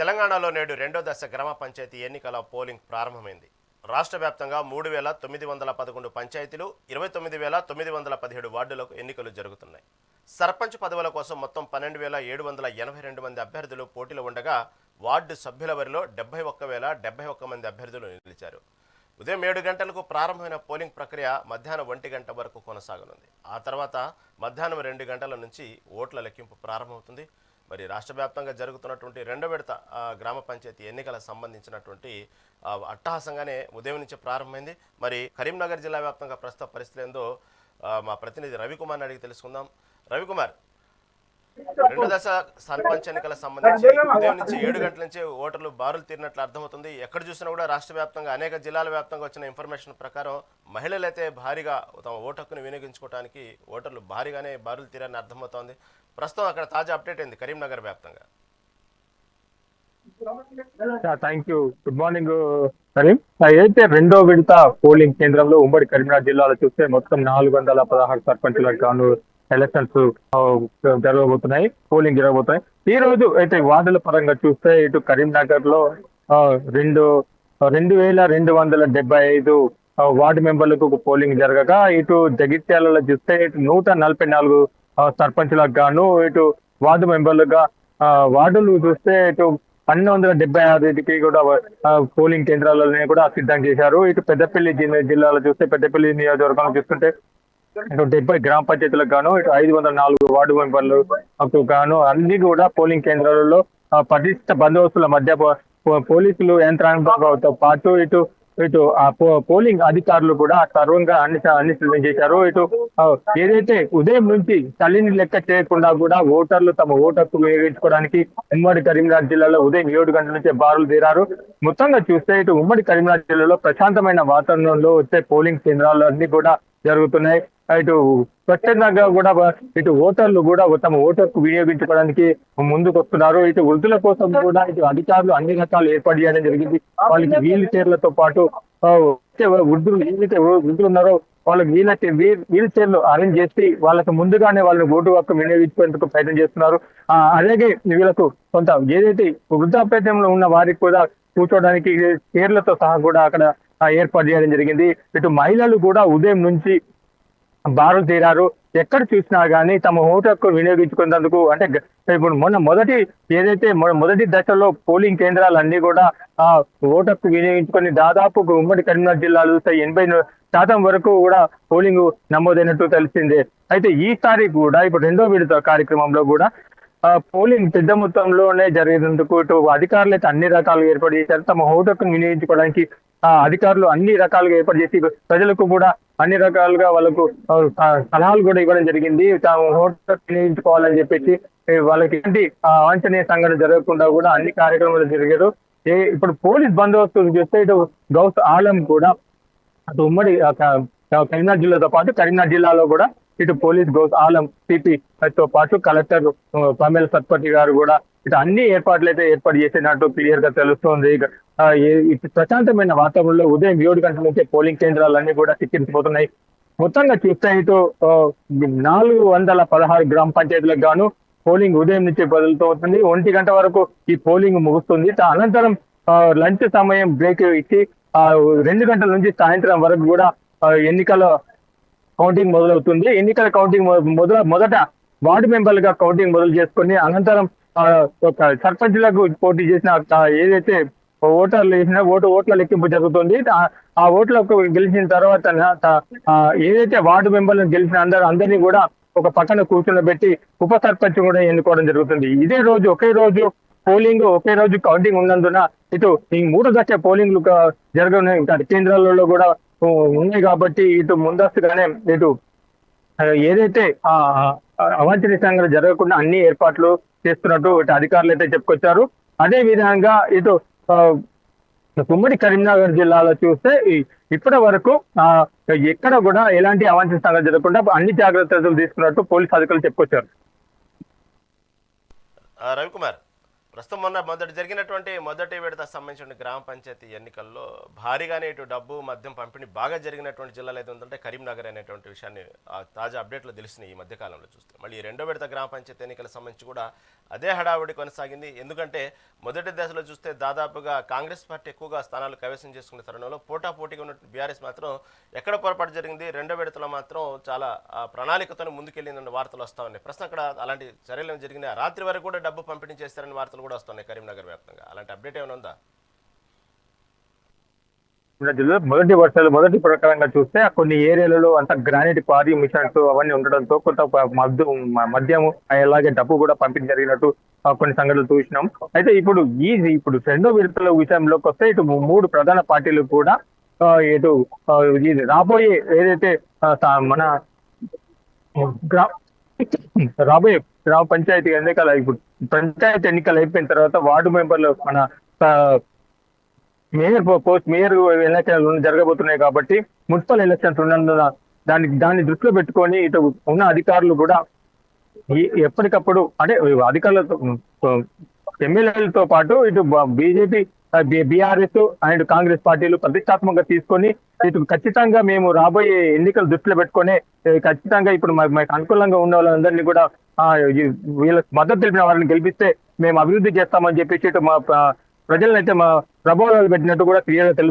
తెలంగాణలో నేడు రెండో దశ గ్రామ పంచాయతీ ఎన్నికల పోలింగ్ ప్రారంభమైంది. రాష్ట్ర వ్యాప్తంగా మూడు వేల తొమ్మిది వందల పదకొండు పంచాయతీలు ఇరవై తొమ్మిది వేల తొమ్మిది వందల పదిహేడు వార్డులకు ఎన్నికలు జరుగుతున్నాయి. సర్పంచ్ పదవుల కోసం మొత్తం పన్నెండు వేల ఏడు వందల ఎనభై రెండు మంది అభ్యర్థులు పోటీలో ఉండగా వార్డు సభ్యుల వరిలో డెబ్బై ఒక్క వేల డెబ్బై ఒక్క మంది అభ్యర్థులు నిలిచారు. ఉదయం ఏడు గంటలకు ప్రారంభమైన పోలింగ్ ప్రక్రియ మధ్యాహ్నం ఒంటి గంట వరకు కొనసాగనుంది. ఆ తర్వాత మధ్యాహ్నం రెండు గంటల నుంచి ఓట్ల లెక్కింపు ప్రారంభమవుతుంది. మరి రాష్ట్ర వ్యాప్తంగా జరుగుతున్నటువంటి రెండో విడత గ్రామ పంచాయతీ ఎన్నికలకు సంబంధించినటువంటి అట్టహాసంగానే ఉదయం నుంచి ప్రారంభమైంది. మరి కరీంనగర్ జిల్లా వ్యాప్తంగా ప్రస్తుత పరిస్థితి ఏందో మా ప్రతినిధి రవికుమార్ని అడిగి తెలుసుకుందాం. రవికుమార్ రెండో దశ సర్పంచ్ ఎన్నికల సంబంధించి ఉదయం నుంచి ఏడు గంటల నుంచి ఓటర్లు బారులు తీరినట్లు అర్థమవుతుంది. ఎక్కడ చూసినా కూడా రాష్ట్ర వ్యాప్తంగా అనేక జిల్లాల వ్యాప్తంగా వచ్చిన ఇన్ఫర్మేషన్ ప్రకారం మహిళలైతే భారీగా తమ ఓటు హక్కును వినియోగించుకోవడానికి ఓటర్లు భారీగానే బారులు తీరని అర్థమవుతోంది. ప్రస్తుతం అక్కడ తాజా అప్డేట్ అయింది కరీంనగర్ వ్యాప్తంగా. Thank you good morning Karim అయితే రెండో విడత పోలింగ్ కేంద్రంలో ఉమ్మడి కరీంనగర్ జిల్లాలో చూస్తే మొత్తం నాలుగు వందల పదహారు సర్పంచులకు గాను ఎలక్షన్స్ uh, జరగబోతున్నాయి. పోలింగ్ జరగబోతున్నాయి. ఈ రోజు అయితే వార్డుల పరంగా చూస్తే ఇటు కరీంనగర్లో uh, రెండు uh, రెండు వేల రెండు వందల డెబ్బై ఐదు వార్డు మెంబర్లకు పోలింగ్ జరగగా ఇటు జగిత్యాలలో చూస్తే ఇటు నూట నలభై నాలుగు సర్పంచ్లకు గాను ఇటు వార్డు మెంబర్లుగా వార్డులు చూస్తే ఇటు పన్నెండు వందల డెబ్బై ఆరుకి కూడా పోలింగ్ కేంద్రాలనే కూడా సిద్ధం చేశారు. ఇటు పెద్దపల్లి జిల్లాలో చూస్తే పెద్దపల్లి నియోజకవర్గంలో చూస్తుంటే ఇటు డెబ్బై గ్రామ పంచాయతీలకు గాను ఇటు ఐదు వందల నాలుగు వార్డు మెంబర్లు గాను అన్ని కూడా పోలింగ్ కేంద్రాలలో పటిష్ట బందోబస్తుల మధ్య పోలీసులు యంత్రాంగంతో పాటు ఇటు ఇటు ఆ పోలింగ్ అధికారులు కూడా సర్వంగా అన్ని అన్ని సిద్ధం చేశారు. ఇటు ఏదైతే ఉదయం నుంచి చలిని లెక్క చేయకుండా కూడా ఓటర్లు తమ ఓటర్కు వినియోగించుకోవడానికి ఉమ్మడి కరీంనగర్ జిల్లాలో ఉదయం ఏడు గంటల నుంచే బారులు తీరారు. మొత్తంగా చూస్తే ఇటు ఉమ్మడి కరీంనగర్ జిల్లాలో ప్రశాంతమైన వాతావరణంలో వచ్చే పోలింగ్ కేంద్రాలు అన్ని కూడా జరుగుతున్నాయి. ఇటు స్వచ్ఛందంగా కూడా ఇటు ఓటర్లు కూడా తమ ఓటర్కు వినియోగించుకోవడానికి ముందుకు వస్తున్నారు ఇటు వృద్ధుల కోసం కూడా ఇటు అధికారులు అన్ని రకాలు ఏర్పాటు చేయడం జరిగింది. వాళ్ళకి వీల్ చైర్లతో పాటు వృద్ధులు ఏదైతే వృద్ధులు ఉన్నారో వాళ్ళకి వీలైతే వీల్ చైర్లు అరేంజ్ చేసి వాళ్ళకి ముందుగానే వాళ్ళని ఓటు హక్కు వినియోగించుకునేందుకు ప్రయత్నం చేస్తున్నారు. ఆ, అలాగే వీళ్ళకు కొంత ఏదైతే వృద్ధాప్యంలో ఉన్న వారికి కూడా కూర్చోవడానికి చైర్లతో సహా కూడా అక్కడ ఏర్పాటు చేయడం జరిగింది. ఇటు మహిళలు కూడా ఉదయం నుంచి బారులు తీరారు. ఎక్కడ చూసినా గానీ తమ ఓటు హక్కు వినియోగించుకున్నందుకు అంటే ఇప్పుడు మొన్న మొదటి ఏదైతే మొదటి దశలో పోలింగ్ కేంద్రాలు అన్ని కూడా ఆ ఓటు హక్కు వినియోగించుకొని దాదాపు ఉమ్మడి కరీంనగర్ జిల్లాలో చూస్తే ఎనభై శాతం వరకు కూడా పోలింగ్ నమోదైనట్టు తెలిసిందే. అయితే ఈసారి కూడా ఇప్పుడు రెండో విడత కార్యక్రమంలో కూడా ఆ, పోలింగ్ పెద్ద మొత్తంలోనే జరిగేందుకు ఇటు అధికారులు అయితే అన్ని రకాలుగా ఏర్పాటు చేశారు. తమ ఓటు వినియోగించుకోవడానికి ఆ అధికారులు అన్ని రకాలుగా ఏర్పాటు చేసి ప్రజలకు కూడా అన్ని రకాలుగా వాళ్ళకు సలహాలు కూడా ఇవ్వడం జరిగింది. తాము హోటల్ హక్కు వినియోగించుకోవాలని చెప్పేసి వాళ్ళకి ఎలాంటి అవాంఛనీయ సంఘటన జరగకుండా కూడా అన్ని కార్యక్రమాలు జరిగారు. ఏ ఇప్పుడు పోలీస్ బందోబస్తు చూస్తే ఇటు గౌస్ ఆలం కూడా అటు ఉమ్మడి కరీంనగర్ జిల్లాతో పాటు కరీంనగర్ జిల్లాలో కూడా ఇటు పోలీస్ గౌస్ ఆలం సిపి తో పాటు కలెక్టర్ ఆ, పమేల సత్పతి గారు కూడా ఇటు అన్ని ఏర్పాట్లు అయితే ఏర్పాటు చేసినట్టు క్లియర్గా తెలుస్తోంది ఇటు ప్రశాంతమైన వాతావరణంలో ఉదయం ఏడు గంటల నుంచే పోలింగ్ కేంద్రాలన్నీ కూడా చిక్కించిపోతున్నాయి మొత్తంగా చూస్తే ఇటు నాలుగు వందల పదహారు గ్రామ పంచాయతీలకు గాను పోలింగ్ ఉదయం నుంచి బదులుతూ అవుతుంది ఒంటి గంట వరకు ఈ పోలింగ్ ముగుస్తుంది. అనంతరం లంచ్ సమయం బ్రేక్ ఇచ్చి ఆ, రెండు గంటల నుంచి సాయంత్రం వరకు కూడా ఎన్నికల కౌంటింగ్ మొదలవుతుంది. ఎన్నికల కౌంటింగ్ మొదల మొదట వార్డు మెంబర్లుగా కౌంటింగ్ మొదలు చేసుకుని అనంతరం ఒక సర్పంచ్లకు పోటీ చేసిన ఏదైతే ఓటర్లు వేసిన ఓటు ఓట్ల లెక్కింపు జరుగుతుంది. ఆ- ఓట్లకు గెలిచిన తర్వాత ఏదైతే వార్డు మెంబర్లను గెలిచిన అందరూ అందరినీ కూడా ఒక పక్కన కూర్చుండబెట్టి ఉప సర్పంచ్ కూడా ఎన్నుకోవడం జరుగుతుంది. ఇదే రోజు ఒకే రోజు పోలింగ్ ఒకే రోజు కౌంటింగ్ ఉన్నందున ఇటు ఈ మూడు దశ పోలింగ్లు జరగని కేంద్రాలలో కూడా ఉన్నాయి కాబట్టి ఇటు ముందస్తుగానే ఇటు ఏదైతే ఆ ఆ, సంఘటన జరగకుండా అన్ని ఏర్పాట్లు చేస్తున్నట్టు ఇటు అధికారులు అయితే చెప్పుకొచ్చారు. అదే విధంగా ఇటు ఉమ్మడి కరీంనగర్ జిల్లాలో చూస్తే ఇప్పటి వరకు ఆ, ఎక్కడ కూడా ఎలాంటి అవాంఛనీయ సంఘటన జరగకుండా అన్ని జాగ్రత్తలు తీసుకున్నట్టు పోలీస్ అధికారులు చెప్పుకొచ్చారు. రవికుమార్ ప్రస్తుతం మొన్న మొదటి జరిగినటువంటి మొదటి విడత సంబంధించిన గ్రామ పంచాయతీ ఎన్నికల్లో భారీగానే ఇటు డబ్బు మద్యం పంపిణీ బాగా జరిగినటువంటి జిల్లాలో అయితే ఉందంటే కరీంనగర్ అనేటువంటి విషయాన్ని ఆ తాజా అప్డేట్లు తెలిసినాయి ఈ మధ్యకాలంలో చూస్తే. మళ్ళీ రెండో విడత గ్రామ పంచాయతీ ఎన్నికల సంబంధించి కూడా అదే హడావుడి కొనసాగింది. ఎందుకంటే మొదటి దశలో చూస్తే దాదాపుగా కాంగ్రెస్ పార్టీ ఎక్కువగా స్థానాలు కైవసం చేసుకునే తరుణంలో పోటా పోటీగా ఉన్న బీఆర్ఎస్ మాత్రం ఎక్కడ పొరపాటు జరిగింది రెండో విడతలో మాత్రం చాలా ప్రణాళికతో ముందుకెళ్ళిందన్న వార్తలు వస్తూ ఉన్నాయి. ప్రస్తుతం అక్కడ అలాంటి చర్యలు జరిగినాయి? రాత్రి వరకు కూడా డబ్బు పంపిణీ చేస్తారని వార్తలు కూడా వస్తున్నాయి కరీంనగర్ వ్యాప్తంగా. అలాంటి అప్డేట్ ఏమైనా ఉందా? జిల్లాలో మొదటి వర్షాలు మొదటి ప్రకారంగా చూస్తే కొన్ని ఏరియాలలో అంత గ్రానైట్ పారి మిషన్స్ అవన్నీ ఉండడంతో కొంత మద్దు మద్యము అలాగే డబ్బు కూడా పంపిణీ జరిగినట్టు కొన్ని సంఘటనలు చూసినాం. అయితే ఇప్పుడు ఈ ఇప్పుడు రెండో విడతల విషయంలోకి వస్తే ఇటు మూడు ప్రధాన పార్టీలు కూడా ఇటు ఇది రాబోయే ఏదైతే మన రాబోయే గ్రామ పంచాయతీ ఎన్నికల ఇప్పుడు పంచాయతీ ఎన్నికలు అయిపోయిన తర్వాత వార్డు మెంబర్లు మన మేయర్ పోస్ట్ మేయర్ ఎలక్షన్లు జరగబోతున్నాయి కాబట్టి మున్సిపల్ ఎలక్షన్స్ ఉన్నందున దాన్ని దాన్ని దృష్టిలో పెట్టుకొని ఇటు ఉన్న అధికారులు కూడా ఎప్పటికప్పుడు అంటే అధికారులతో ఎమ్మెల్యేలతో పాటు ఇటు బీజేపీ బీఆర్ఎస్ అండ్ కాంగ్రెస్ పార్టీలు ప్రతిష్టాత్మకంగా తీసుకొని ఇటు ఖచ్చితంగా మేము రాబోయే ఎన్నికలు దృష్టిలో పెట్టుకొని ఖచ్చితంగా ఇప్పుడు మాకు అనుకూలంగా ఉన్న వాళ్ళందరినీ కూడా ఆ, వీళ్ళకి మద్దతు తెలిపిన వారిని గెలిపిస్తే మేము అభివృద్ధి చేస్తామని చెప్పేసి ఇటు మా ప్రజలనైతే మా ప్రభావాలు పెట్టినట్టు కూడా క్లియర్గా తెలుసు.